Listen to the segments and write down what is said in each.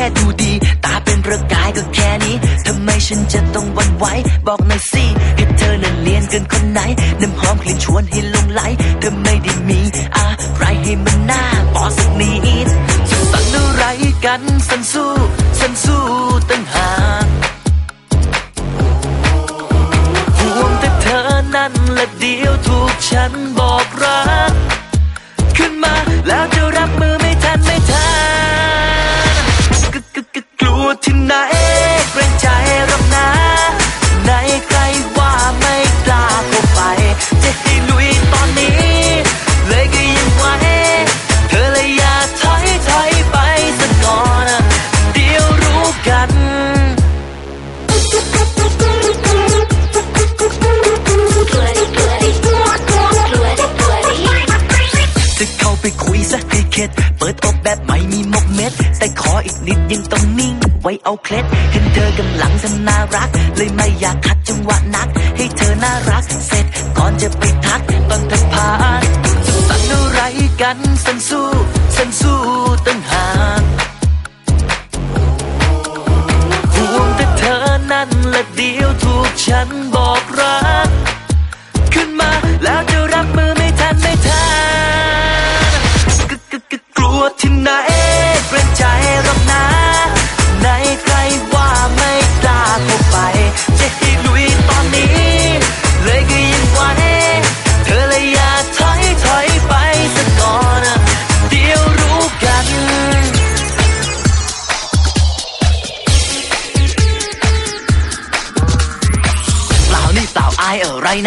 แค่ดูดี ตาเป็นประกายก็แค่นี้ทำไมฉันจะต้องวันไหวบอกหน่อยสิให้เธอนั้นเลียนเกินคนไหน น้ำหอมกลิ่นชวนให้ลงไหลเธอไม่ได้มีอะไรให้มันน่าปอสักนิดจะสั่นอะไรกันสันสู้สันสู้ตั้งหากห่วงแต่เธอนั่นละเดียวถูกฉันบอกรัก ขึ้นมาแล้วจะรับมือ ว้เอาเคล็ดเห็นเธอกำลังทำน่ารัก เลยไม่อยากขัดจังหวะนัก ให้เธอน่ารักเสร็จก่อนจะไปทักตอนเธอผ่านจะสั่งอะไรกันสันสู้สันสู้ตั้งหากห่วงแต่เธอนั้นและเดียวถูกฉันบอกรัก ขึ้นมาแล้วจะรับมือ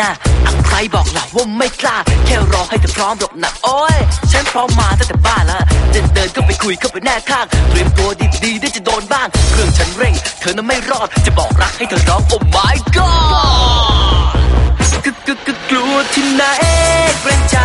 นะอักใครบอกล่ะว่าไม่กล้า แค่รอให้เธอพร้อมหรอกนะโอ้ย ฉันพร้อมมาตั้งแต่บ้านละจะเดินก็ไปคุยเข้าไปแน่ข้าง เตรียมตัวดีๆได้จะโดนบ้าง เครื่องฉันเร่ง เธอนั้นไม่รอด จะบอกรักให้เธอร้องโอ้ my god กึกกึกกลัวที่ไหนเกรงใจ